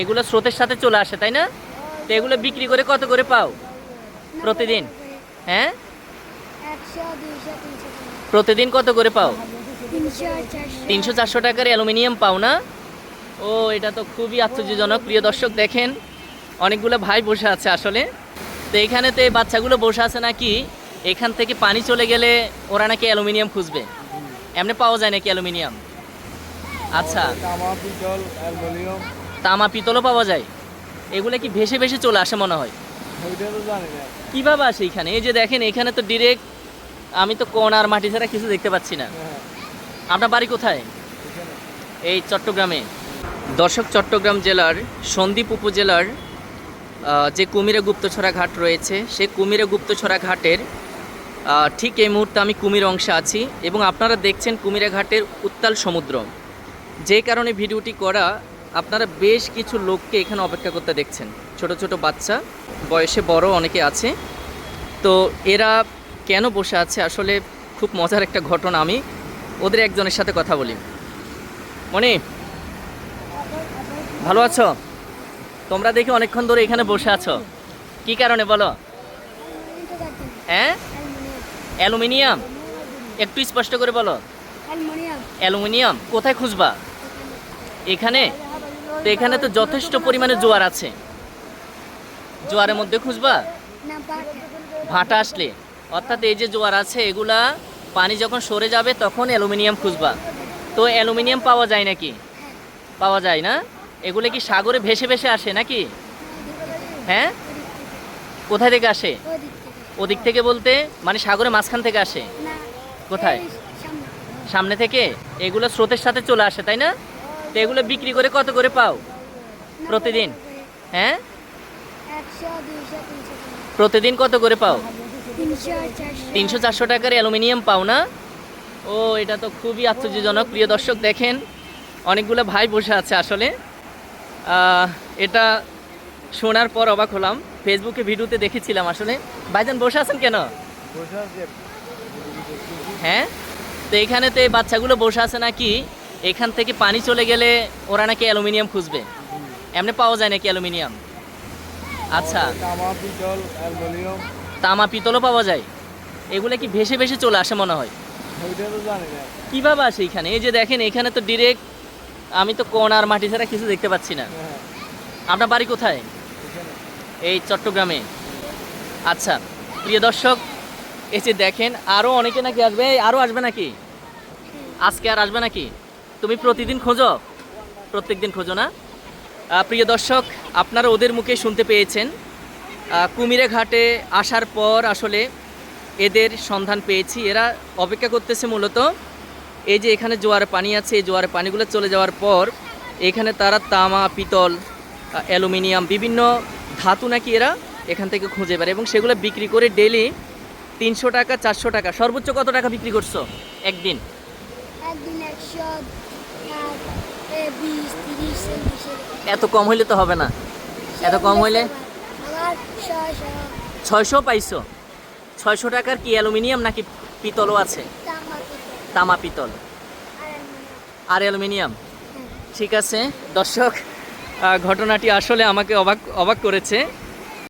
এগুলো স্রোতের সাথে চলে আসে, তাই না? তো এগুলো বিক্রি করে কত করে পাও প্রতিদিন? হ্যাঁ? প্রতিদিন কত করে পাও? তিনশো চারশো টাকার অ্যালুমিনিয়াম পাও না? ও, এটা তো খুবই আশ্চর্যজনক। প্রিয় দর্শক, দেখেন, অনেকগুলো ভাই বসে আছে আসলে। তো এখানে তো এই বাচ্চাগুলো বসে আছে নাকি? এখান থেকে পানি চলে গেলে ওরা নাকি অ্যালুমিনিয়াম খুঁজবে? এমনি পাওয়া যায় নাকি অ্যালুমিনিয়াম? আচ্ছা। তামা পিতলও পাওয়া যায়। এগুলো কি ভেসে ভেসে চলে আসে মনে হয়? কীভাবে আসে এখানে? এই যে দেখেন এখানে তো ডিরেক্ট আমি তো কোন আর মাটি ছাড়া কিছু দেখতে পাচ্ছি না। হ্যাঁ। আপনার বাড়ি কোথায়? এই চট্টগ্রামে। দর্শক চট্টগ্রাম জেলার সন্দ্বীপ উপজেলার যে কুমিরা গুপ্তছড়া ঘাট রয়েছে সেই কুমিরা গুপ্তছড়া ঘাটের ঠিক এই মুহূর্তে আমি কুমির অংশে আছি এবং আপনারা দেখছেন কুমিরা ঘাটের উত্তাল সমুদ্র। যে কারণে ভিডিওটি করা আপনারা বেশ কিছু লোককে এখানে অপেক্ষা করতে দেখছেন। ছোট ছোট বাচ্চা বয়সে বড় অনেকে আছে। তো এরা কেন বসে আছে? আসলে খুব মজার একটা ঘটনা আমি ওদের একজনের সাথে কথা বলি। মনি ভালো আছো? তোমরা দেখি অনেকক্ষণ ধরে এখানে বসে আছো। কি কারণে বলো? হ্যাঁ? অ্যালুমিনিয়াম? একটু স্পষ্ট করে বলো। অ্যালুমিনিয়াম। অ্যালুমিনিয়াম? কোথায় খুঁজবা? এখানে? তো এখানে তো যথেষ্ট পরিমাণে জোয়ার আছে। জোয়ারের মধ্যে খুঁজবা? ভাটা আসলে। অর্থাৎ এই যে জোয়ার আছে এগুলা পানি যখন সরে যাবে তখন অ্যালুমিনিয়াম খুঁজবা। তো অ্যালুমিনিয়াম পাওয়া যায় নাকি? পাওয়া যায় না? এগুলো কি সাগরে ভেসে ভেসে আসে নাকি? হ্যাঁ? কোথায় থেকে আসে? ওদিক থেকে বলতে? মানে সাগরে মাঝখান থেকে আসে? কোথায়? সামনে। সামনে থেকে? এগুলো স্রোতের সাথে চলে আসে তাই না? তো এগুলো বিক্রি করে কত করে পাও? প্রতিদিন? হ্যাঁ? প্রতিদিন কত করে পাও? তিনশো চারশো। টাকার অ্যালুমিনিয়াম পাও না? ও এটা তো খুবই আশ্চর্যজনক। প্রিয় দর্শক দেখেন অনেকগুলো ভাই বসে আছে আসলে। এটা শোনার পর অবাক হলাম। ফেসবুকে ভিডিওতে দেখেছিলাম আসলে। ভাইজান বসে আছেন কেন? হ্যাঁ তো এখানে তো এই বাচ্চাগুলো বসে আছে নাকি? এখান থেকে পানি চলে গেলে ওরা নাকি অ্যালুমিনিয়াম খুঁজবে। এমনি পাওয়া যায় নাকি অ্যালুমিনিয়াম? আচ্ছা। তামা পিতল অ্যালুমিনিয়াম। তামা পিতলও পাওয়া যায়। এগুলো কি ভেসে ভেসে চলে আসে মনে হয়? কীভাবে আসে এখানে? এই যে দেখেন এখানে তো ডিরেক্ট আমি তো কোন আর মাটি ছাড়া কিছু দেখতে পাচ্ছি না। হ্যাঁ। আপনার বাড়ি কোথায়? এই চট্টগ্রামে। আচ্ছা প্রিয় দর্শক এসে দেখেন আরও অনেকে নাকি আসবে? আরও আসবে নাকি? আজকে আর আসবে নাকি? তুমি প্রতিদিন খোঁজো? প্রত্যেক দিন খোঁজো না? প্রিয় দর্শক, আপনারা ওদের মুখে শুনতে পেয়েছেন। কুমিরে ঘাটে আসার পর আসলে এদের সন্ধান পেয়েছি। এরা অপেক্ষা করতেছে মূলত এই যে এখানে জোয়ার পানি আছে, এই জোয়ার পানিগুলো চলে যাওয়ার পর এখানে তারা তামা, পিতল অ্যালুমিনিয়াম বিভিন্ন ধাতু নাকি এরা এখান থেকে খুঁজে বেড়ায় এবং সেগুলো বিক্রি করে ডেলি তিনশো টাকা, চারশো টাকা, সর্বোচ্চ কত টাকা বিক্রি করছ একদিন আর এ বিশ তিরিশ চল্লিশ এত কম হইলে তো হবে না। এত কম হইলে? ছয়শো। ছয়শো পাইছো? ছয়শো টাকার কি অ্যালুমিনিয়াম নাকি পিতলও আছে? তামা পিতল। আর অ্যালুমিনিয়াম। ঠিক আছে। দর্শক ঘটনাটি আসলে আমাকে অবাক অবাক করেছে।